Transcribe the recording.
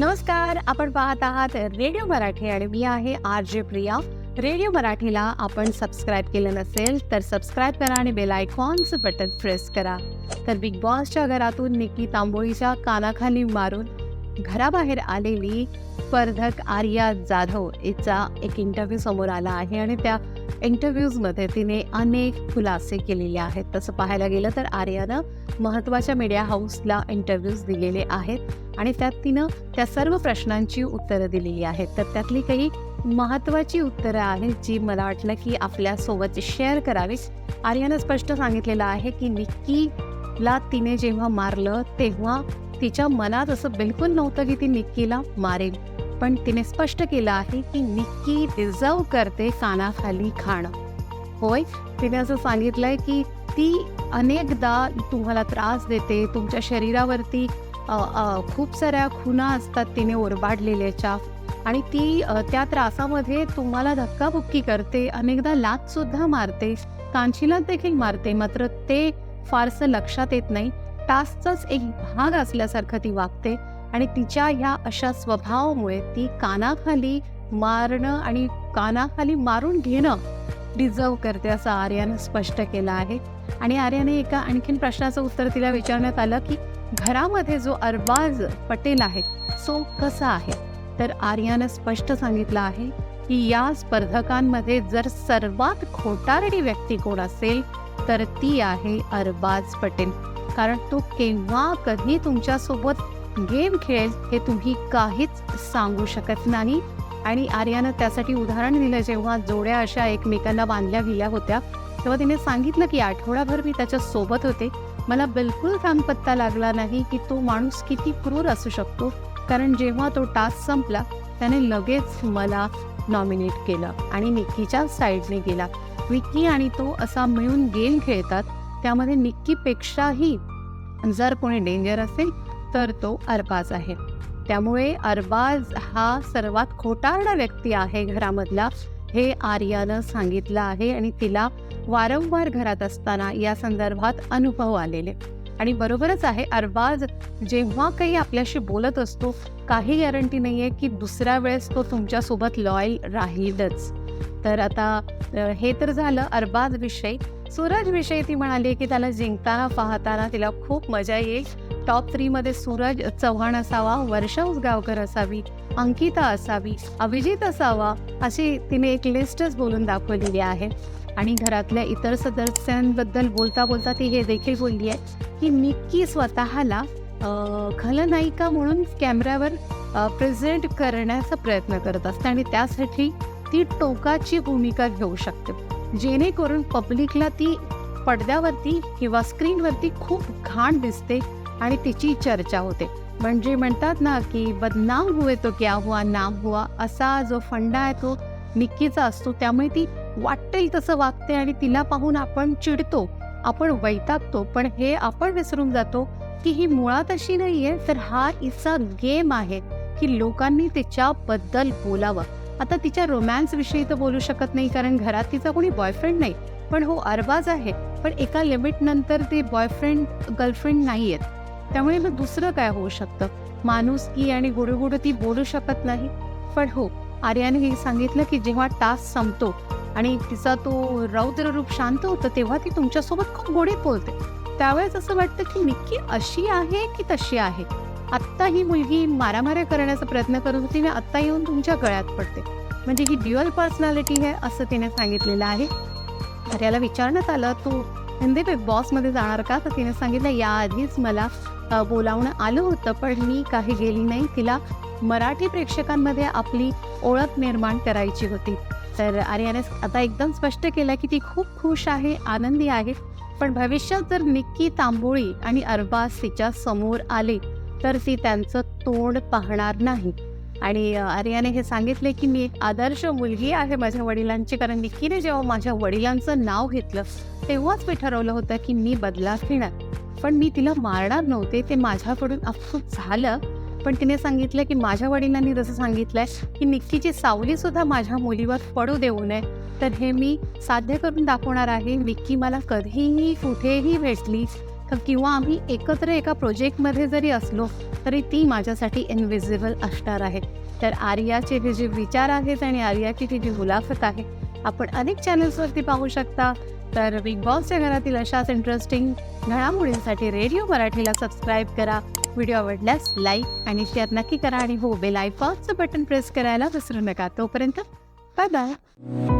नमस्कार आपण पाहत आहात रेडिओ मराठी आणि मी आहे आर जे प्रिया. रेडिओ मराठीला आपण सबस्क्राईब केलं नसेल तर सबस्क्राईब करा आणि बेल आयकॉनचं बटन प्रेस करा. तर बिग बॉसच्या घरातून निकी तांबोळीच्या कानाखाली मारून घराबाहेर आलेली स्पर्धक आर्या जाधव हिचा एक इंटरव्ह्यू समोर आला आहे आणि त्या इंटरव्ह्यूजमध्ये तिने अनेक खुलासे केलेले आहेत. तसं पाहायला गेलं तर आर्यानं महत्त्वाच्या मीडिया हाऊसला इंटरव्ह्यूज दिलेले आहेत आणि त्यात तिनं त्या सर्व प्रश्नांची उत्तरं दिलेली आहेत. तर त्यातली काही महत्त्वाची उत्तरं आहेत जी मला वाटलं की आपल्यासोबत शेअर करावीच आर्यानं स्पष्ट सांगितलेलं आहे की निक्कीला तिने जेव्हा मारलं तेव्हा तिच्या मनात असं बिलकुल नव्हतं की ती निक्कीला मारेल. पण तिने स्पष्ट केलं आहे की निक्की डिझर्व करते कानाखाली खाणं. होय तिने असं सांगितलंय की ती अनेकदा तुम्हाला त्रास देते तुमच्या शरीरावरती खूप साऱ्या खुणा असतात तिने ओरबाडलेल्याच्या आणि ती त्या त्रासामध्ये तुम्हाला धक्काबुक्की करते अनेकदा लाचसुद्धा मारते कांचीला देखील मारते मात्र ते फारसं लक्षात येत नाही. टास्कचाच एक भाग असल्यासारखं ती वागते. आणि तिच्या ह्या अशा स्वभावामुळे ती कानाखाली मारणं आणि कानाखाली मारून घेणं डिझर्व करते असं आर्यानं स्पष्ट केलं आहे. आणि आर्याने एका आणखीन प्रश्नाचं उत्तर तिला विचारण्यात आलं की घरामध्ये जो अरबाज पटेल आहे सो कसा आहे? तर आर्यानं स्पष्ट सांगितलं आहे की या स्पर्धकांमध्ये जर सर्वात खोटारडी व्यक्ती कोण असेल तर ती आहे अरबाज पटेल. कारण तो केव्हा कधी तुमच्यासोबत गेम खेळेल हे तुम्ही काहीच सांगू शकत नाही. आणि आर्यानं त्यासाठी उदाहरण दिलं जेव्हा जोड्या अशा एकमेकांना बांधल्या गेल्या होत्या तेव्हा तिने सांगितलं की आठवडाभर मी त्याच्या सोबत होते. मला बिलकुल पत्ता लागला नाही की तो माणूस किती क्रूर असू शकतो. कारण जेव्हा तो टास्क संपला त्याने लगेच मला नॉमिनेट केलं आणि निक्कीच्या साईडने गेला. विक्की आणि तो असा मिळून गेम खेळतात त्यामध्ये निक्कीपेक्षाही जर कोणी डेंजर असेल तर तो अरबाज आहे. त्यामुळे अरबाज हा सर्वात खोटारडा व्यक्ती आहे घरामधला. हे आर्यानं सांगितलं आहे आणि तिला वारंवार घरात असताना या संदर्भात अनुभव आलेले. आणि बरोबरच आहे अरबाज जेव्हा काही आपल्याशी बोलत असतो काही गॅरंटी नाही आहे की दुसऱ्या वेळेस तो तुमच्यासोबत लॉयल राहीलच. तर आता हे तर झालं अरबाज विषयी. सूरज विषयी ती म्हणाली की त्याला जिंकताना पाहताना तिला खूप मजा येईल. टॉप थ्रीमध्ये सूरज चव्हाण असावा वर्षा उसगावकर असावी अंकिता असावी अभिजित असावा अशी तिने एक लिस्टच बोलून दाखवलेली आहे. आणि घरातल्या इतर सदस्यांबद्दल बोलता बोलता ती हे देखील बोलली आहे की निक्की स्वतःला खलनायिका म्हणून कॅमेऱ्यावर प्रेझेंट करण्याचा प्रयत्न करत असते आणि त्यासाठी ती टोकाची भूमिका घेऊ शकते. जेणेकरून पब्लिकला ती पडद्यावरती किंवा स्क्रीनवरती खूप घाण दिसते आणि तिची चर्चा होते. म्हणजे म्हणतात ना की बदनाम हुए तो क्या हुआ नाम हुआ असा जो फंडा आहे तो निक्कीचा असतो. त्यामुळे ती वाटेल तसं वागते आणि तिला पाहून आपण चिडतो आपण वैतागतो. पण हे आपण विसरून जातो की ही मुळात अशी नाही आहे तर हा इसा गेम आहे की लोकांनी तिच्याबद्दल बोलावं. आता तिच्या रोमॅन्स विषयी तर बोलू शकत नाही कारण घरात तिचा कोणी बॉयफ्रेंड नाही. पण हो अरबाज आहे. पण एका लिमिट नंतर ते बॉयफ्रेंड गर्लफ्रेंड नाही आहेत त्यामुळे मग दुसरं काय होऊ शकतं? माणुसकी आणि गुडगुड ती बोलू शकत नाही? पण हो आर्याने हे सांगितलं की जेव्हा टास्क संपतो आणि तिचा तो रौद्र रूप शांत होतं तेव्हा ती तुमच्यासोबत खूप गोडीत बोलते. त्यावेळेस असं वाटतं की निक्की अशी आहे की तशी आहे? आत्ता ही मुलगी मारामाऱ्या करण्याचा प्रयत्न करत होती आणि आत्ता येऊन तुमच्या गळ्यात पडते. म्हणजे ही ड्युअल पर्सनॅलिटी आहे असं तिने सांगितलेलं आहे. आर्याला विचारण्यात आलं तू हिंदी बिग बॉसमध्ये जाणार का? तर तिने सांगितलं याआधीच मला बोलावणं आलं होतं पण मी काही गेली नाही. तिला मराठी प्रेक्षकांमध्ये आपली ओळख निर्माण करायची होती. तर आर्याने आता एकदम स्पष्ट केलं की ती खूप खुश आहे आनंदी आहे. पण भविष्यात जर निक्की तांबोळी आणि अरबाज तिच्या समोर आले तर ती त्यांचं तोंड पाहणार नाही. आणि आर्याने हे सांगितले की मी एक आदर्श मुलगी आहे माझ्या वडिलांची कारण निक्कीने जेव्हा माझ्या वडिलांचं नाव घेतलं तेव्हाच मी ठरवलं होतं की मी बदला घेणार. पण मी तिला मारणार नव्हते ते माझ्याकडून अफसूस झालं. पण तिने सांगितलं की माझ्या वडिलांनी जसं सांगितलंय की निक्कीची सावलीसुद्धा माझ्या मुलीवर पडू देऊ नये. तर हे मी साध्य करून दाखवणार आहे. निक्की मला कधीही कुठेही भेटली तर किंवा आम्ही एकत्र एका प्रोजेक्टमध्ये जरी असलो तरी ती माझ्यासाठी इनविजिबल असणार आहे. तर आर्याचे हे जे विचार आहेत आणि आर्याची ती जी मुलाखत आहे आपण अनेक चॅनल्सवरती पाहू शकता. तर बिग बॉसच्या घरातील अशाच इंटरेस्टिंग घडामोडींसाठी रेडिओ मराठीला सबस्क्राईब करा. व्हिडिओ आवडल्यास लाईक आणि शेअर नक्की करा आणि हो बेल आयकॉनचं बटन प्रेस करायला विसरू नका. तोपर्यंत बाय बाय